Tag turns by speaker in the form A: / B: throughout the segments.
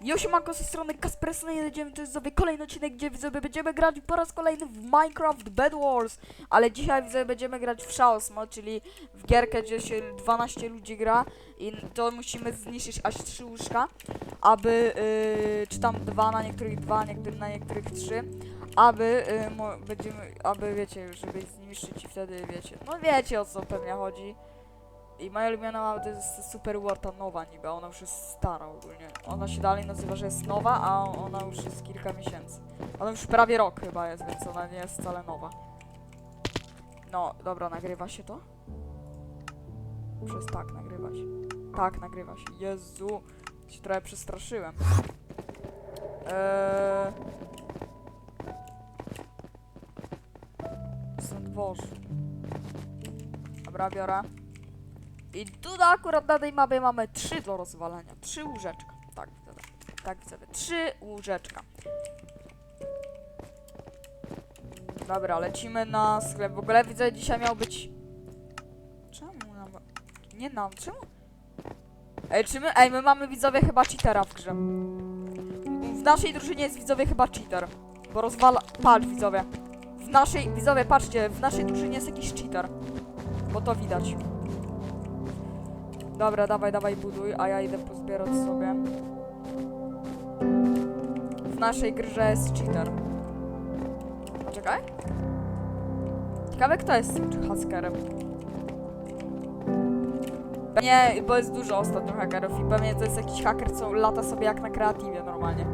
A: Josimanko z tej strony Kaspersona jedziemy, to jest sobie kolejny odcinek, gdzie widzowie będziemy grać po raz kolejny w Minecraft Bed Wars, ale dzisiaj widzowie będziemy grać w Chaos Mode, czyli w gierkę, gdzie się 12 ludzi gra i to musimy zniszczyć aż 3 łóżka, aby, yy, czy tam dwa na niektórych dwa, niektórych na niektórych trzy, aby yy, będziemy, aby wiecie, żeby zniszczyć i wtedy wiecie, no wiecie o co pewnie chodzi. I moja ulubiona mapa to jest Super Warta nowa niby, ona już jest stara ogólnie. Ona się dalej nazywa, że jest nowa, a ona już jest kilka miesięcy. Ona już prawie rok chyba jest, więc ona nie jest wcale nowa. No, dobra, nagrywa się to? Przez tak nagrywa się. Tak, nagrywa się. Jezu, się trochę przestraszyłem. Eee... Dworze. Dobra, biorę. I tu akurat na tej mapie mamy trzy do rozwalania. Trzy łóżeczka. Tak, widzę. Tak. Trzy łóżeczka. Dobra, lecimy na sklep. W ogóle widzę, dzisiaj miał być... Czemu nam... Nie nam, czemu? Ej, czy my... Ej, my mamy widzowie chyba cheatera w grze. W naszej drużynie jest widzowie chyba cheater. Bo rozwala... Patrz, widzowie. W naszej... Widzowie, patrzcie, w naszej drużynie jest jakiś cheater. Bo to widać. Dobra, dawaj, dawaj, buduj, a ja idę pozbierać sobie. W naszej grze jest cheater. Poczekaj. Ciekawe, kto jest tym haskerem. Nie, bo jest dużo ostatnio hakerów i pewnie to jest jakiś haker, co lata sobie jak na kreatywie normalnie.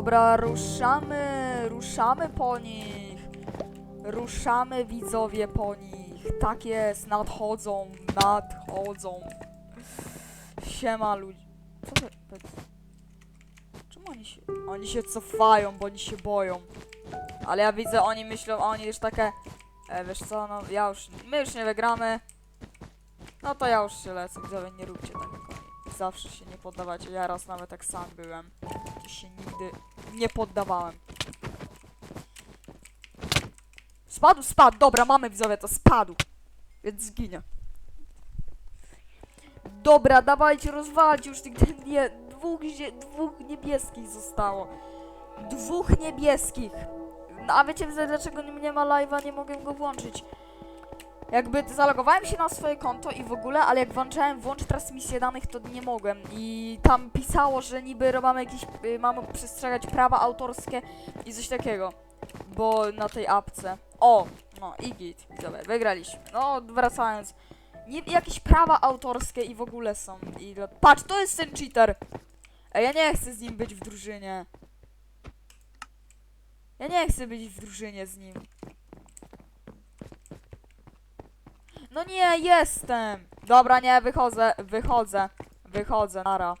A: Dobra, ruszamy, ruszamy po nich. Ruszamy widzowie po nich. Tak jest, nadchodzą, nadchodzą. Siema ludzi. Co to? Czemu oni się... Oni się cofają, bo oni się boją. Ale ja widzę, oni myślą, oni już takie... E, wiesz co, no ja już... My już nie wygramy. No to ja już się lecę, widzowie, nie róbcie tak. Zawsze się nie poddawacie, ja raz nawet tak sam byłem. Się nigdy nie poddawałem. Spadł, spadł, dobra, mamy widzowie, to spadł. Więc zginie. Dobra, dawajcie, rozwalcie już tych nie, dwóch, dwóch niebieskich zostało. Dwóch niebieskich. No, a wiecie dlaczego nie ma live'a, nie mogę go włączyć. Jakby zalogowałem się na swoje konto i w ogóle, ale jak włączałem włącz transmisję danych, to nie mogłem. I tam pisało, że niby mamy jakieś, y, mamy przestrzegać prawa autorskie i coś takiego. Bo na tej apce. O, no i git, widzowie, wygraliśmy. No, wracając. Nie, jakieś prawa autorskie i w ogóle są. I, patrz, to jest ten cheater. Ej, ja nie chcę z nim być w drużynie. Ja nie chcę być w drużynie z nim. No nie, jestem! Dobra, nie, wychodzę, wychodzę, wychodzę, nara.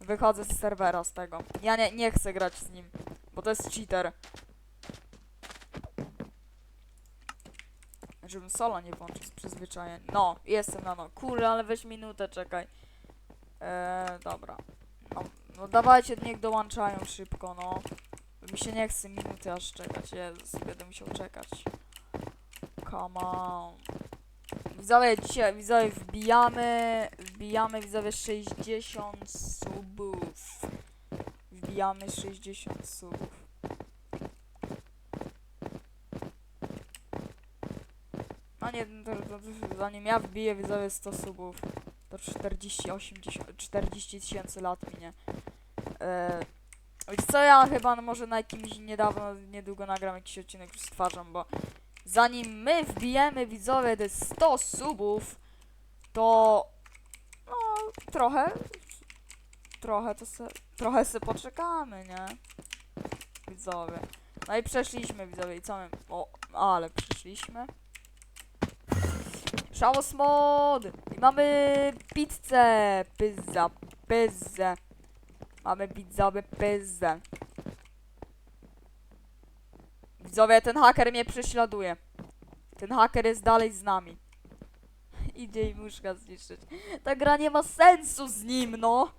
A: Wychodzę z serwera z tego. Ja nie, nie chcę grać z nim, bo to jest cheater. Żebym solo nie włączył z przyzwyczajenia. No, jestem na no. Kurde, ale weź minutę, czekaj. Eee, dobra. No, no dawajcie, niech dołączają szybko, no. Mi się nie chce minuty aż czekać, Jezus, będę musiał czekać. Come on. Widzowie, dzisiaj, widzowie, wbijamy, wbijamy, widzowie, 60 subów. Wbijamy 60 subów. A nie, to, to, to, zanim ja wbiję, widzowie, 100 subów, to 40, 80, 40 tysięcy lat minie. Eee, co, ja chyba no, może na jakimś niedawno, niedługo nagram jakiś odcinek z twarzą, bo zanim my wbijemy widzowie te 100 subów, to no trochę, trochę to se, trochę se poczekamy, nie? Widzowie. No i przeszliśmy widzowie i co my, o, ale przeszliśmy. Szałos mod! I mamy pizzę, pizza, pizzę. Mamy pizzowe pizzę. Widzowie, ten haker mnie prześladuje. Ten haker jest dalej z nami. Idzie i muszka zniszczyć. Ta gra nie ma sensu z nim, no.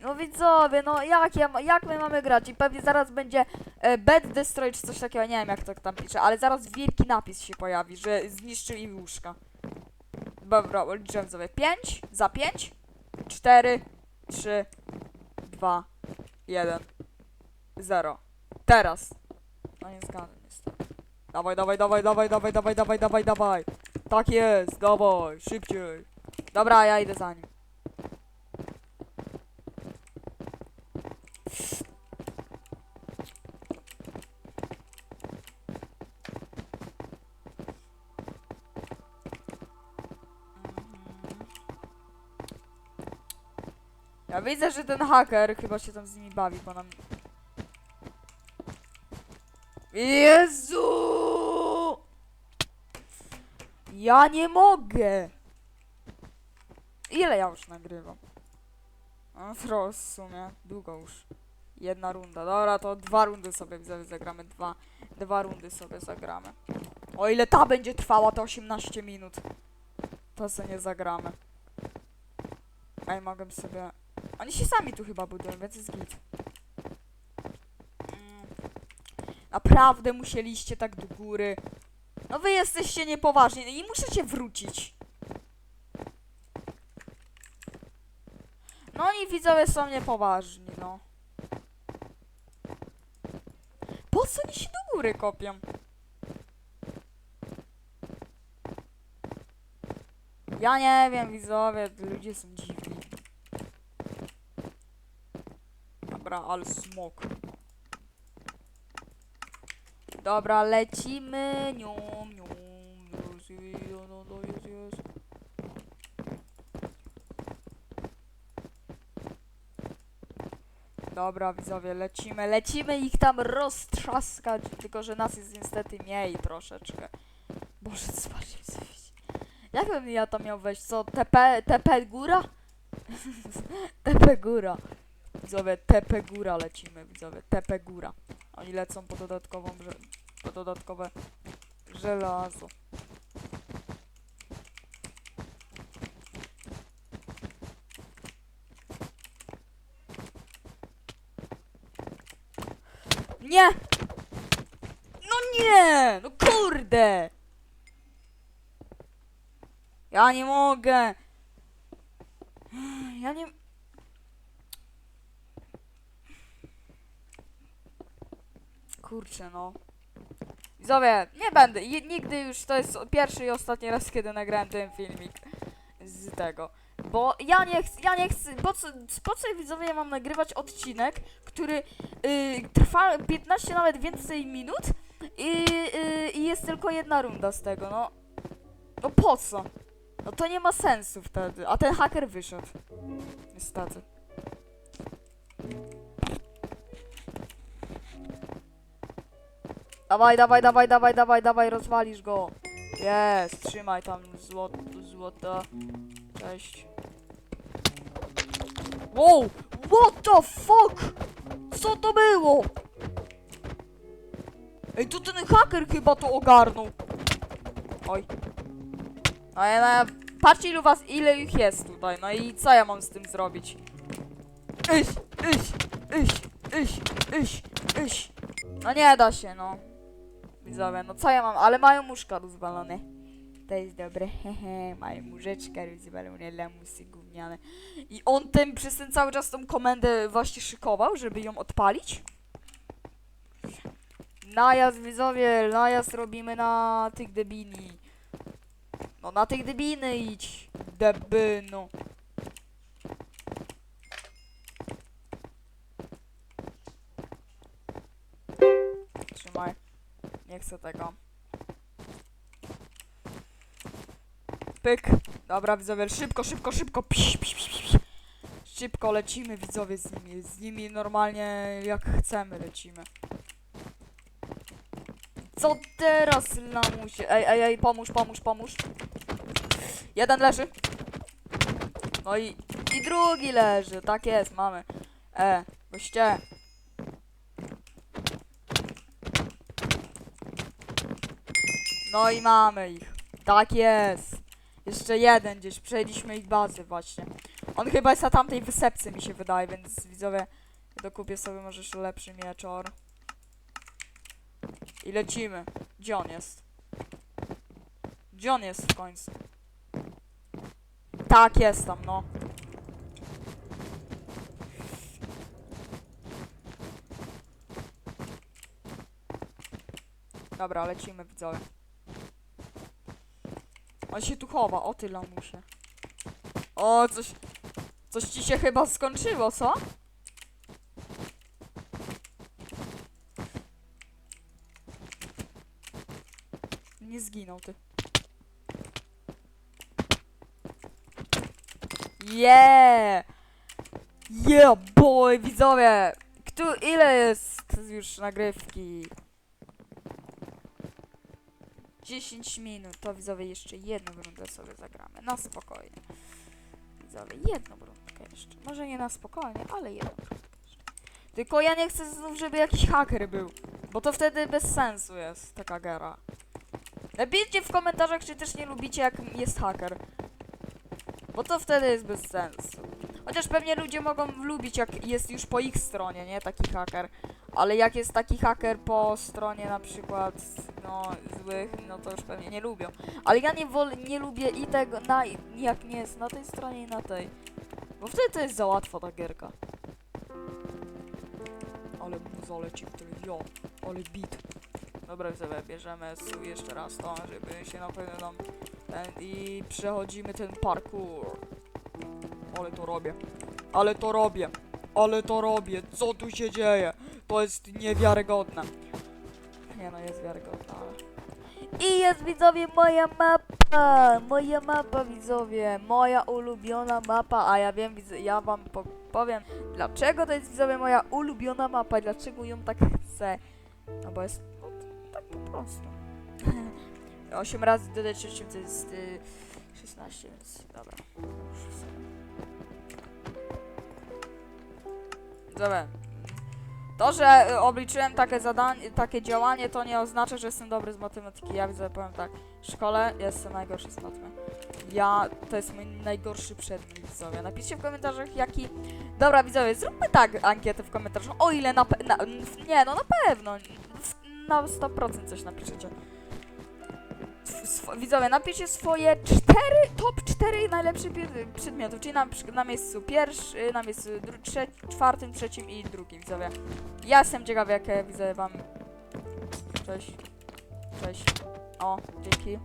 A: No widzowie, no jak, ja, jak my mamy grać? I pewnie zaraz będzie e, Bed Destroy czy coś takiego, nie wiem jak to tam pisze, ale zaraz wielki napis się pojawi, że zniszczyli łóżka. Dobra, liczę widzowie. 5, za 5, 4, 3, 2, 1, 0. Teraz. No nie zgadnę niestety. Dawaj, dawaj, dawaj, dawaj, dawaj, dawaj, dawaj, dawaj, dawaj. Tak jest, dawaj, szybciej. Dobra, ja idę za nim. Ja widzę, że ten haker chyba się tam z nimi bawi, bo nam... Jezu! Ja nie mogę! Ile ja już nagrywam? No trochę w sumie, długo już. Jedna runda, dobra, to dwa rundy sobie zagramy, dwa, dwa rundy sobie zagramy. O ile ta będzie trwała, to 18 minut. To sobie nie zagramy. Ej, mogę sobie... Oni się sami tu chyba budują, więc jest git. Naprawdę musieliście tak do góry. No wy jesteście niepoważni i musicie wrócić. No oni widzowie są niepoważni, no. Po co oni się do góry kopią? Ja nie wiem, widzowie, ludzie są dziwni. Dobra, ale smok. Dobra, lecimy. Nium, nium. No, jest, jest. Dobra, widzowie, lecimy, lecimy ich tam roztrzaskać, tylko że nas jest niestety mniej troszeczkę. Boże, zobaczcie. Jak bym ja tam miał wejść? Co, TP, TP góra? TP góra. Widzowie, TP góra lecimy, widzowie, TP góra. Oni lecą po dodatkową, po dodatkowe żelazo. Nie! No nie! No kurde! Ja nie mogę! Ja nie... Kurczę, no. Widzowie, nie będę. Nigdy już to jest pierwszy i ostatni raz, kiedy nagrałem ten filmik z tego. Bo ja nie chcę, ja nie chcę, po co, po co widzowie ja mam nagrywać odcinek, który y, trwa 15 nawet więcej minut i, y, i jest tylko jedna runda z tego, no. No po co? No to nie ma sensu wtedy, a ten haker wyszedł. Niestety. Dawaj, dawaj, dawaj, dawaj, dawaj, dawaj, rozwalisz go. Jest, trzymaj tam złoto, złota. Cześć. Wow, what the fuck? Co to było? Ej, to ten haker chyba to ogarnął. Oj. No ja, no, patrzcie ilu was, ile ich jest tutaj, no i co ja mam z tym zrobić? Iś, iś, iś, iś, iś, iś. No nie da się, no. Widzowie, no co ja mam, ale mają muszka rozwalone. To jest dobre, hehe, mają mużeczkę rozwalone, lamusy gówniane. I on tym przez ten cały czas tą komendę właśnie szykował, żeby ją odpalić. Najazd widzowie, najazd robimy na tych debini. No na tych debiny idź, debyno. Nie chcę tego. Pyk. Dobra, widzowie, szybko, szybko, szybko. Psz, psz, psz, psz. Szybko lecimy, widzowie, z nimi. Z nimi normalnie jak chcemy lecimy. Co teraz, lamusie? Ej, ej, ej, pomóż, pomóż, pomóż. Jeden leży. No i, i drugi leży. Tak jest, mamy. E, goście. No i mamy ich. Tak jest. Jeszcze jeden gdzieś. Przejęliśmy ich bazę właśnie. On chyba jest na tamtej wysepce, mi się wydaje, więc widzowie, dokupię sobie może jeszcze lepszy mieczor. I lecimy. Gdzie on jest? Gdzie on jest w końcu? Tak, jest tam, no. Dobra, lecimy, widzowie. On się tu chowa, o ty lamusie. O, coś... Coś ci się chyba skończyło, co? Nie zginął ty. Yeah! Yeah, boy, widzowie! Kto, ile jest już nagrywki? 10 minut, to widzowie jeszcze jedną rundę sobie zagramy, na spokojnie. Widzowie, jedną rundkę jeszcze. Może nie na spokojnie, ale jedną rundkę jeszcze. Tylko ja nie chcę znów, żeby jakiś haker był, bo to wtedy bez sensu jest taka gera. Napiszcie w komentarzach, czy też nie lubicie, jak jest haker. Bo to wtedy jest bez sensu. Chociaż pewnie ludzie mogą lubić, jak jest już po ich stronie, nie? Taki haker. Ale jak jest taki haker po stronie na przykład, no, złych, no to już pewnie nie lubią. Ale ja nie wolę, nie lubię i tego, na, jak nie jest na tej stronie i na tej. Bo wtedy to jest za łatwa ta gierka. Ale mu zaleci w tym, jo, ale bit. Dobra, sobie bierzemy jeszcze raz to, żeby się na pewno nam ten i przechodzimy ten parkour. Ale to robię. Ale to robię. Ale to robię. Co tu się dzieje? To jest niewiarygodne. I jest widzowie moja mapa! Moja mapa widzowie, moja ulubiona mapa, a ja wiem, widz- ja wam po powiem dlaczego to jest widzowie moja ulubiona mapa, dlaczego ją tak chcę. No bo jest no, tak po prostu. 8 razy dodać 8 to jest y, 16, więc dobra. Dobra. To, że y, obliczyłem takie zadanie, takie działanie, to nie oznacza, że jestem dobry z matematyki. Ja widzę, powiem tak, w szkole jestem najgorszy z matmy. Ja, to jest mój najgorszy przedmiot, widzowie. Napiszcie w komentarzach, jaki... Dobra, widzowie, zróbmy tak ankietę w komentarzach, o ile na, pe... na Nie, no na pewno, na 100% coś napiszecie. Sw- widzowie, napiszcie swoje cztery, top 4 najlepszych przedmiotów, czyli na, na miejscu pierwszym, na miejscu trze- czwartym, trzecim i drugim, widzowie. Ja jestem ciekawy, jakie widzę wam. Cześć. Cześć. O, dzięki.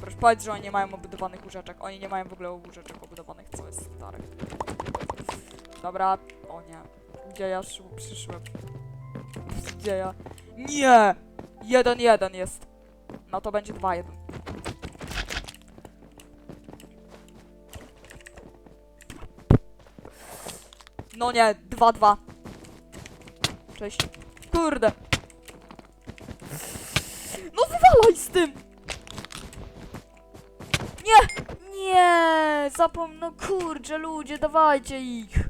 A: Proszę powiedzieć, że oni nie mają obudowanych łóżeczek. Oni nie mają w ogóle łóżeczek obudowanych, co jest stare. Dobra, o nie. Gdzie ja szł- przyszłem? Gdzie ja? Nie! Jeden, jeden jest. No to będzie dwa, jeden. No nie, dwa, dwa. Cześć. Kurde. No wywalaj z tym! Nie! Nie! Zapomnę, no kurczę, ludzie, dawajcie ich!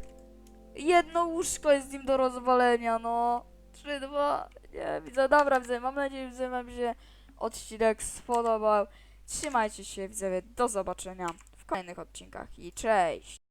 A: Jedno łóżko jest im do rozwalenia, no. Trzy, dwa, nie, widzę, dobra, widzę, mam nadzieję, że wam się odcinek spodobał. Trzymajcie się, widzowie, do zobaczenia w kolejnych odcinkach i cześć!